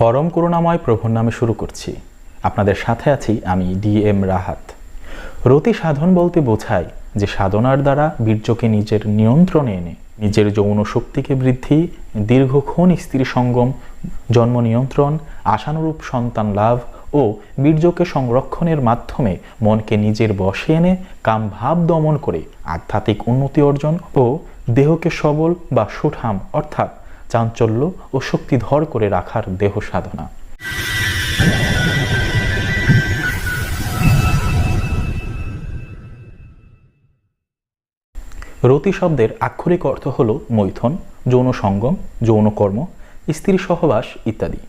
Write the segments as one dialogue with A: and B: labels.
A: পরম করুণাময় প্রভুর নামে শুরু করছি। আপনাদের সাথে আছি আমি ডি এম রাহাত। রতি সাধন বলতে বোঝায় যে সাধনার দ্বারা বীর্যকে নিজের নিয়ন্ত্রণে এনে, নিজের যৌন শক্তিকে বৃদ্ধি, দীর্ঘক্ষণ স্ত্রী সঙ্গম, জন্ম নিয়ন্ত্রণ, আশানুরূপ সন্তান লাভ ও বীর্যকে সংরক্ষণের মাধ্যমে মনকে নিজের বশে এনে কাম ভাব দমন করে আধ্যাত্মিক উন্নতি অর্জন ও দেহকে সবল বা সুঠাম, অর্থাৎ চাঞ্চল্য ও শক্তিধর করে রাখার দেহ সাধনা। রতি শব্দের আক্ষরিক অর্থ হল মৈথন, যৌন সঙ্গম, যৌন কর্ম, স্ত্রী সহবাস ইত্যাদি।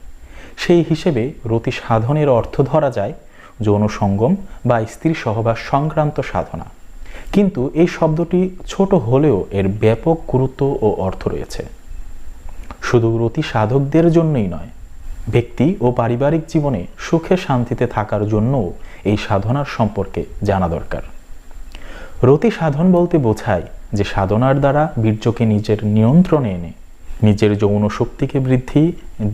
A: সেই হিসেবে রতি সাধনের অর্থ ধরা যায় যৌন সঙ্গম বা স্ত্রী সহবাস সংক্রান্ত সাধনা। কিন্তু এই শব্দটি ছোট হলেও এর ব্যাপক গুরুত্ব ও অর্থ রয়েছে। শুধু রতি সাধকদের জন্যই নয়, ব্যক্তি ও পারিবারিক জীবনে সুখে শান্তিতে থাকার জন্যও এই সাধনার সম্পর্কে জানা দরকার। রতি সাধন বলতে বোঝায় যে সাধনার দ্বারা বীর্যকে নিজের নিয়ন্ত্রণে এনে, নিজের যৌন শক্তিকে বৃদ্ধি,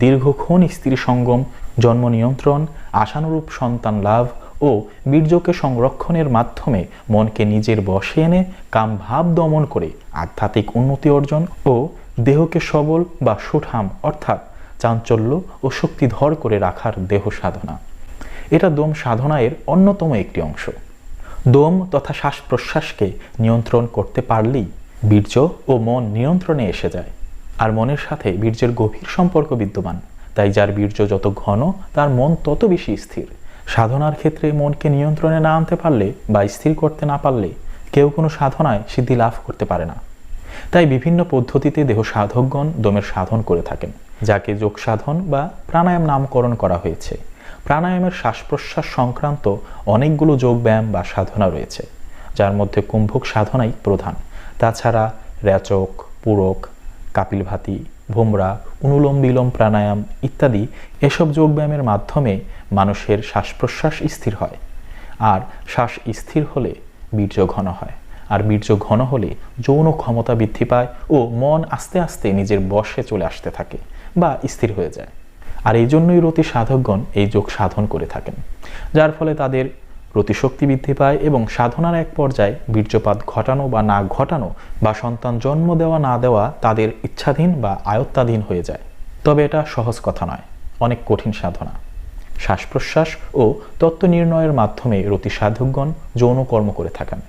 A: দীর্ঘক্ষণ স্ত্রী সঙ্গম, জন্ম নিয়ন্ত্রণ, আশানুরূপ সন্তান লাভ ও বীর্যকে সংরক্ষণের মাধ্যমে মনকে নিজের বশে এনে কাম ভাব দমন করে আধ্যাত্মিক উন্নতি অর্জন ও দেহকে সবল বা সুঠাম, অর্থাৎ চাঞ্চল্য ও শক্তিধর করে রাখার দেহ সাধনা। এটা দোম সাধনায়ের অন্যতম একটি অংশ। দোম তথা শ্বাস প্রশ্বাসকে নিয়ন্ত্রণ করতে পারলেই বীর্য ও মন নিয়ন্ত্রণে এসে যায়। আর মনের সাথে বীর্যের গভীর সম্পর্ক বিদ্যমান। তাই যার বীর্য যত ঘন, তার মন তত বেশি স্থির। সাধনার ক্ষেত্রে মনকে নিয়ন্ত্রণে না আনতে পারলে বা স্থির করতে না পারলে কেউ কোনো সাধনায় সিদ্ধি লাভ করতে পারে না। তাই বিভিন্ন পদ্ধতিতে দেহ সাধকগণ দমের সাধন করে থাকেন, যাকে যোগ সাধন বা প্রাণায়াম নামকরণ করা হয়েছে। প্রাণায়ামের শ্বাস প্রশ্বাস সংক্রান্ত অনেকগুলো যোগব্যায়াম বা সাধনা রয়েছে, যার মধ্যে কুম্ভক সাধনাই প্রধান। তাছাড়া রেচক পূরক, কাপিলভাতি, ভোমরা অনুলোম বিলোম প্রাণায়াম ইত্যাদি এসব যোগব্যায়ামের মাধ্যমে মানুষের শ্বাস প্রশ্বাস স্থির হয়, আর শ্বাস স্থির হলে বীর্য ঘন হয়। আর বীর্য ঘন হলে যৌন ক্ষমতা বৃদ্ধি পায় ও মন আস্তে আস্তে নিজের বশে চলে আসতে থাকে বা স্থির হয়ে যায়। আর এই জন্যই রতি সাধকগণ এই যোগ সাধন করে থাকেন, যার ফলে তাদের রতিশক্তি বৃদ্ধি পায় এবং সাধনার এক পর্যায়ে বীর্যপাত ঘটানো বা না ঘটানো বা সন্তান জন্ম দেওয়া না দেওয়া তাদের ইচ্ছাধীন বা আয়ত্তাধীন হয়ে যায়। তবে এটা সহজ কথা নয়, অনেক কঠিন সাধনা। শ্বাস প্রশ্বাস ও তত্ত্ব নির্ণয়ের মাধ্যমে রতি সাধকগণ যৌন কর্ম করে থাকেন।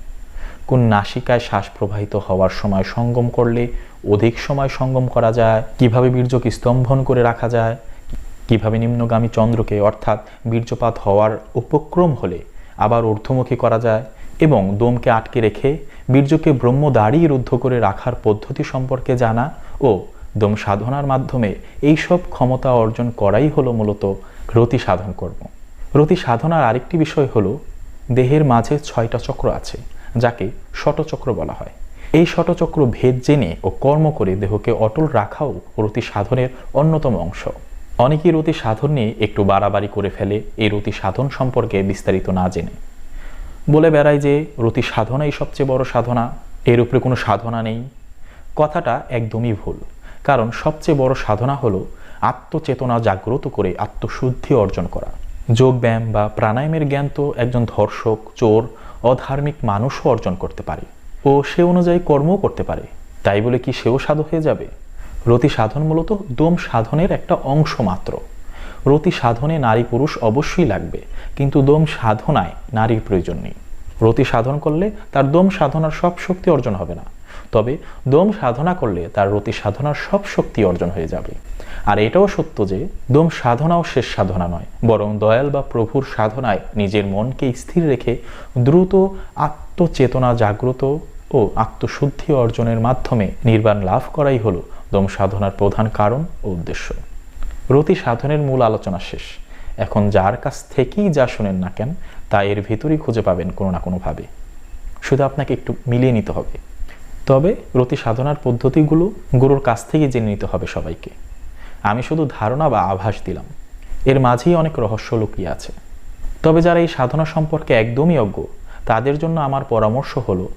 A: কোন নাসিকায় শ্বাস প্রবাহিত হওয়ার সময় সঙ্গম করলে অধিক সময় সঙ্গম করা যায়? কীভাবে বীর্যকে স্তম্ভন করে রাখা যায়? কীভাবে নিম্নগামী চন্দ্রকে, অর্থাৎ বীর্যপাত হওয়ার উপক্রম হলে আবার ঊর্ধ্বমুখী করা যায়? এবং দমকে আটকে রেখে বীর্যকে ব্রহ্ম দাঁড়িয়ে রুদ্ধ করে রাখার পদ্ধতি সম্পর্কে জানা? ও দম সাধনার মাধ্যমে এইসব ক্ষমতা অর্জন করাই হলো মূলত রতি সাধন কর্ম। রতি সাধনার আরেকটি বিষয় হলো, দেহের মাঝে ছয়টা চক্র আছে। যাকে শটচক্র বলা হয়। এই শটচক্র ভেদ জেনে ও কর্ম করে দেহকে অটল রাখাও রতি সাধনের অন্যতম অংশ। অনেকেই রতি সাধন নিয়ে একটু বাড়াবাড়ি করে ফেলে এই রতি সাধন সম্পর্কে বিস্তারিত না জেনে। বলে বেড়ায় যে রতি সাধনাই সবচেয়ে বড় সাধনা, এর উপরে কোনো সাধনা নেই। কথাটা একদমই ভুল, কারণ সবচেয়ে বড় সাধনা হলো আত্মচেতনা জাগ্রত করে আত্মশুদ্ধি অর্জন করা। যোগব্যায়াম বা প্রাণায়ামের জ্ঞান তো একজন ধর্ষক, চোর অধার্মিক মানুষও অর্জন করতে পারে ও সে অনুযায়ী কর্মও করতে পারে। তাই বলে কি সেও সাধু হয়ে যাবে? রতি সাধন মূলত দম সাধনের একটা অংশ মাত্র। রতি সাধনে নারী পুরুষ অবশ্যই লাগবে, কিন্তু দম সাধনায় নারীর প্রয়োজন নেই। রতি সাধন করলে তার দম সাধনার সব শক্তি অর্জন হবে না। তবে দম সাধনা করলে তার রতি সাধনার সব শক্তি অর্জন হয়ে যাবে। আর এটাও সত্য যে, দম সাধনাও শেষ সাধনা নয়, বরং দয়াল বা প্রভুর সাধনায় নিজের মনকে স্থির রেখে দ্রুত আত্মচেতনা জাগ্রত ও আত্মশুদ্ধি অর্জনের মাধ্যমে নির্বাণ লাভ করাই হলো দম সাধনার প্রধান কারণ ও উদ্দেশ্য। রতি সাধনের মূল আলোচনা শেষ। এখন যার কাছ থেকেই যা শোনেন না কেন, তা এর ভেতরেই খুঁজে পাবেন কোনো না কোনোভাবে। শুধু আপনাকে একটু মিলিয়ে নিতে হবে। তবে রতি সাধনার পদ্ধতিগুলো গুরুর কাছ থেকে জেনে নিতে হবে সবাইকে। আমি শুধু ধারণা বা আভাস দিলাম। এর মাঝেই অনেক রহস্য লুকিয়ে আছে। তবে যারা এই সাধনা সম্পর্কে একদমই অজ্ঞ, তাদের জন্য আমার পরামর্শ হলো,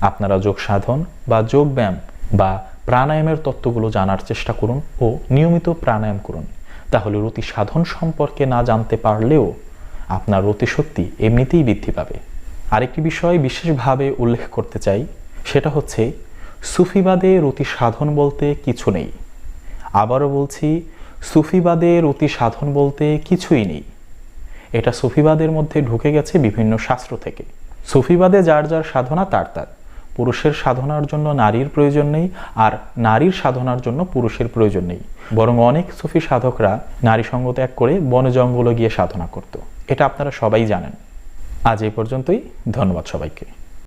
A: আপনারা যোগ সাধন বা যোগ ব্যায়াম বা প্রাণায়ামের তত্ত্বগুলো জানার চেষ্টা করুন ও নিয়মিত প্রাণায়াম করুন। তাহলে রতি সাধন সম্পর্কে না জানতে পারলেও আপনার রতি শক্তি এমনিতেই বৃদ্ধি পাবে। আরেকটি বিষয় বিশেষভাবে উল্লেখ করতে চাই সেটা হচ্ছে, সুফিবাদে রতি সাধন বলতে কিছু নেই। আবারও বলছি, সুফিবাদে রতি সাধন বলতে কিছুই নেই। এটা সুফিবাদের মধ্যে ঢুকে গেছে বিভিন্ন শাস্ত্র থেকে। সুফিবাদে যার যার সাধনা তার তার। পুরুষের সাধনার জন্য নারীর প্রয়োজন নেই আর নারীর সাধনার জন্য পুরুষের প্রয়োজন নেই। বরং অনেক সুফি সাধকরা নারী সঙ্গ ত্যাগ করে বনে জঙ্গলে গিয়ে সাধনা করত। এটা আপনারা সবাই জানেন। আজ এই পর্যন্তই। ধন্যবাদ সবাইকে।